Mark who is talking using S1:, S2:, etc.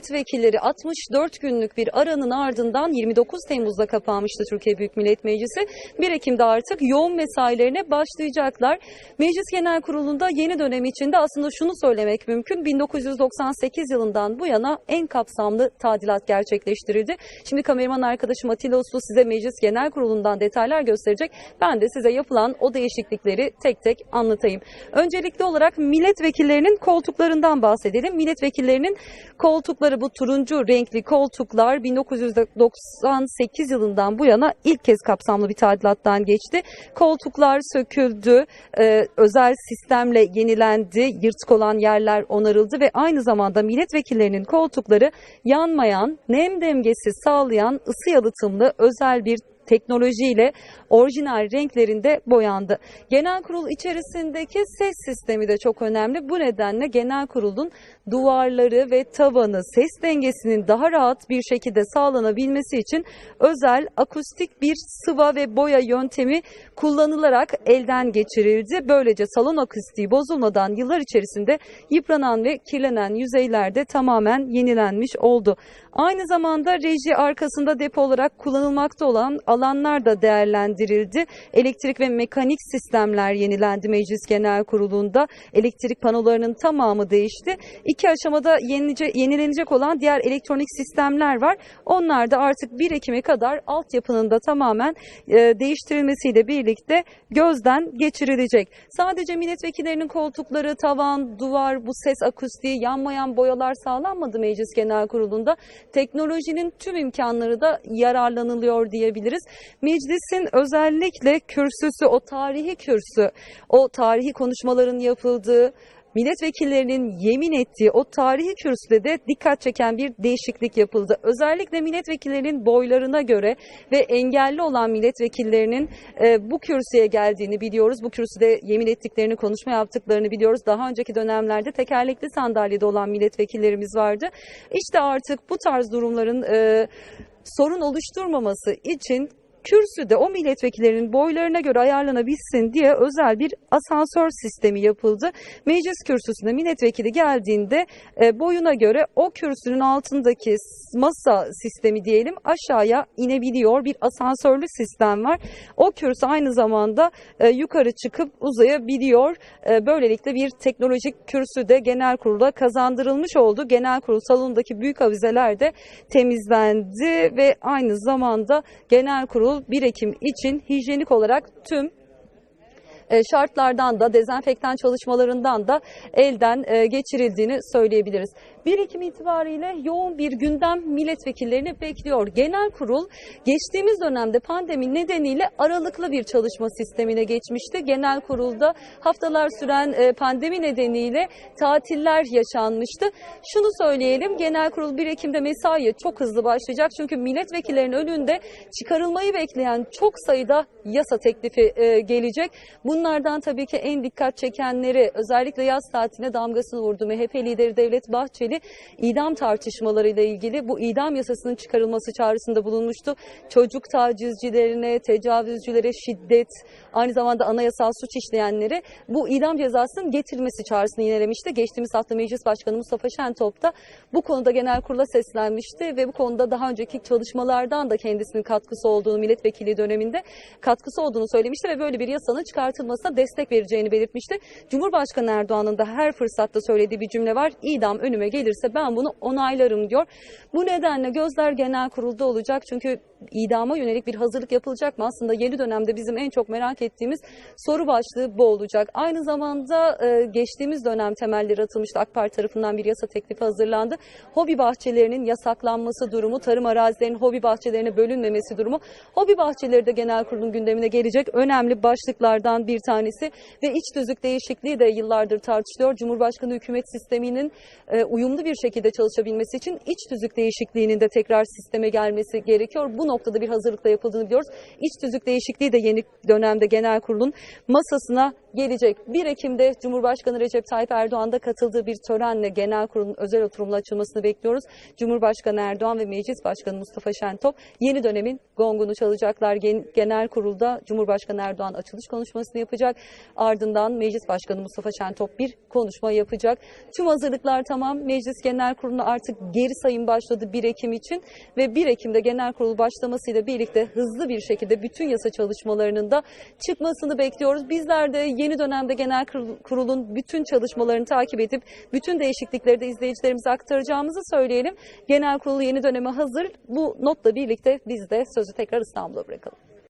S1: Milletvekilleri 64 günlük bir aranın ardından 29 Temmuz'da kapanmıştı Türkiye Büyük Millet Meclisi. 1 Ekim'de artık yoğun mesailerine başlayacaklar. Meclis Genel Kurulu'nda yeni dönem içinde aslında şunu söylemek mümkün. 1998 yılından bu yana en kapsamlı tadilat gerçekleştirildi. Şimdi kameraman arkadaşım Atilla Uslu size Meclis Genel Kurulu'ndan detaylar gösterecek. Ben de size yapılan o değişiklikleri tek tek anlatayım. Öncelikli olarak milletvekillerinin koltuklarından bahsedelim. Milletvekillerinin koltukları bu turuncu renkli koltuklar 1998 yılından bu yana ilk kez kapsamlı bir tadilattan geçti. Koltuklar söküldü, e, özel sistemle yenilendi, yırtık olan yerler onarıldı ve aynı zamanda milletvekillerinin koltukları yanmayan, nem dengesi sağlayan ısı yalıtımlı özel bir teknolojiyle orijinal renklerinde boyandı. Genel kurul içerisindeki ses sistemi de çok önemli. Bu nedenle genel kurulun duvarları ve tavanı ses dengesinin daha rahat bir şekilde sağlanabilmesi için özel akustik bir sıva ve boya yöntemi kullanılarak elden geçirildi. Böylece salon akustiği bozulmadan yıllar içerisinde yıpranan ve kirlenen yüzeylerde tamamen yenilenmiş oldu. Aynı zamanda reji arkasında depo olarak kullanılmakta olan alanlar da değerlendirildi. Elektrik ve mekanik sistemler yenilendi Meclis Genel Kurulu'nda. Elektrik panolarının tamamı değişti. İki aşamada yenilecek, yenilenecek olan diğer elektronik sistemler var. Onlar da artık 1 Ekim'e kadar altyapının da tamamen e, değiştirilmesiyle birlikte gözden geçirilecek. Sadece milletvekillerinin koltukları, tavan, duvar, bu ses akustiği, yanmayan boyalar sağlanmadı Meclis Genel Kurulu'nda. Teknolojinin tüm imkanları da yararlanılıyor diyebiliriz. Meclisin özellikle kürsüsü, o tarihi kürsü, o tarihi konuşmaların yapıldığı, milletvekillerinin yemin ettiği o tarihi kürsüde de dikkat çeken bir değişiklik yapıldı. Özellikle milletvekillerinin boylarına göre ve engelli olan milletvekillerinin e, bu kürsüye geldiğini biliyoruz. Bu kürsüde yemin ettiklerini, konuşma yaptıklarını biliyoruz. Daha önceki dönemlerde tekerlekli sandalyede olan milletvekillerimiz vardı. İşte artık bu tarz durumların e, sorun oluşturmaması için kürsüde o milletvekillerinin boylarına göre ayarlanabilsin diye özel bir asansör sistemi yapıldı. Meclis kürsüsüne milletvekili geldiğinde e, boyuna göre o kürsünün altındaki masa sistemi diyelim aşağıya inebiliyor. Bir asansörlü sistem var. O kürsü aynı zamanda e, yukarı çıkıp uzayabiliyor. E, böylelikle bir teknolojik kürsü de genel kurula kazandırılmış oldu. Genel kurul salonundaki büyük avizeler de temizlendi ve aynı zamanda genel kurul 1 Ekim için hijyenik olarak tüm şartlardan da dezenfektan çalışmalarından da elden e, geçirildiğini söyleyebiliriz. 1 Ekim itibariyle yoğun bir gündem milletvekillerini bekliyor. Genel kurul geçtiğimiz dönemde pandemi nedeniyle aralıklı bir çalışma sistemine geçmişti. Genel kurulda haftalar süren e, pandemi nedeniyle tatiller yaşanmıştı. Şunu söyleyelim genel kurul 1 Ekim'de mesaiye çok hızlı başlayacak. Çünkü milletvekillerinin önünde çıkarılmayı bekleyen çok sayıda yasa teklifi gelecek. Bunlardan tabii ki en dikkat çekenleri özellikle yaz tatiline damgasını vurdu. MHP lideri Devlet Bahçeli idam tartışmalarıyla ilgili bu idam yasasının çıkarılması çağrısında bulunmuştu. Çocuk tacizcilerine, tecavüzcülere şiddet, aynı zamanda anayasal suç işleyenlere bu idam cezasının getirilmesi çağrısını yinelemişti. Geçtiğimiz hafta Meclis Başkanı Mustafa Şentop da bu konuda genel kurula seslenmişti ve bu konuda daha önceki çalışmalardan da kendisinin katkısı olduğunu milletvekili döneminde katkısı olduğunu söylemişti ve böyle bir yasanın çıkartılmasına destek vereceğini belirtmişti. Cumhurbaşkanı Erdoğan'ın da her fırsatta söylediği bir cümle var. İdam önüme gelirse ben bunu onaylarım diyor. Bu nedenle gözler genel kurulda olacak. Çünkü idama yönelik bir hazırlık yapılacak mı? Aslında yeni dönemde bizim en çok merak ettiğimiz soru başlığı bu olacak. Aynı zamanda e, geçtiğimiz dönem temelleri atılmıştı. AK Parti tarafından bir yasa teklifi hazırlandı. Hobi bahçelerinin yasaklanması durumu, tarım arazilerinin hobi bahçelerine bölünmemesi durumu. Hobi bahçeleri de genel kurulun gündemine gelecek önemli başlıklardan bir tanesi ve iç tüzük değişikliği de yıllardır tartışılıyor. Cumhurbaşkanı hükümet sisteminin e, uyumlu bir şekilde çalışabilmesi için iç tüzük değişikliğinin de tekrar sisteme gelmesi gerekiyor. Bu noktada bir hazırlıkla yapıldığını biliyoruz. İç tüzük değişikliği de yeni dönemde genel kurulun masasına gelecek. 1 Ekim'de Cumhurbaşkanı Recep Tayyip Erdoğan'da katıldığı bir törenle genel kurulun özel oturumla açılmasını bekliyoruz. Cumhurbaşkanı Erdoğan ve Meclis Başkanı Mustafa Şentop yeni dönemin gongunu çalacaklar. Gen- Genel kurulda Cumhurbaşkanı Erdoğan açılış konuşmasını yapacak. Ardından Meclis Başkanı Mustafa Şentop bir konuşma yapacak. Tüm hazırlıklar tamam. Meclis Genel Kurulu'na artık geri sayım başladı 1 Ekim için ve 1 Ekim'de genel kurul başlamasıyla birlikte hızlı bir şekilde bütün yasa çalışmalarının da çıkmasını bekliyoruz. Bizler de yeni dönemde genel kurul- kurulun bütün çalışmalarını takip edip bütün değişiklikleri de izleyicilerimize aktaracağımızı söyleyelim. Genel kurul yeni döneme hazır. Bu notla birlikte biz de sözü tekrar İstanbul'a bırakalım.